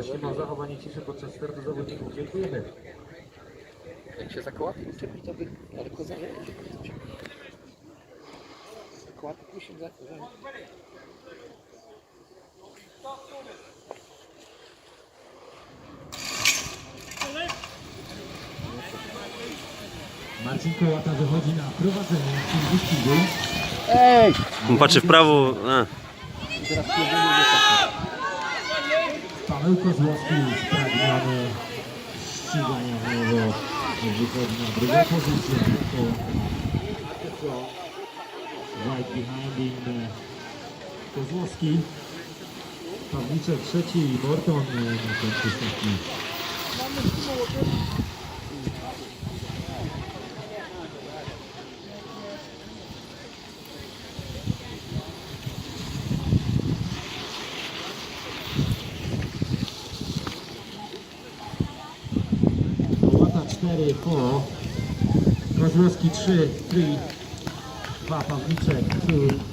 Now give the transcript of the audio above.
Jeśli ma zachowanie ciszy podczas startu zawodników, dziękujemy. Jak się za kołatek uczepi, to by daleko zależy. Kołatek musi za... za... Marcin Kołata wychodzi na prowadzenie w tym wyścigu. Ej! Patrzy w prawo. A. Teraz tak. Paweł Kozłowski spragniony ścigania nowo wychodzi na drugą pozycję. Right behind him e, Kozłowski. Pawliczek trzeci i Morton e, na końcu stawki. 4 po. Kozłowski 3, 3, 2 Pawliczek 2,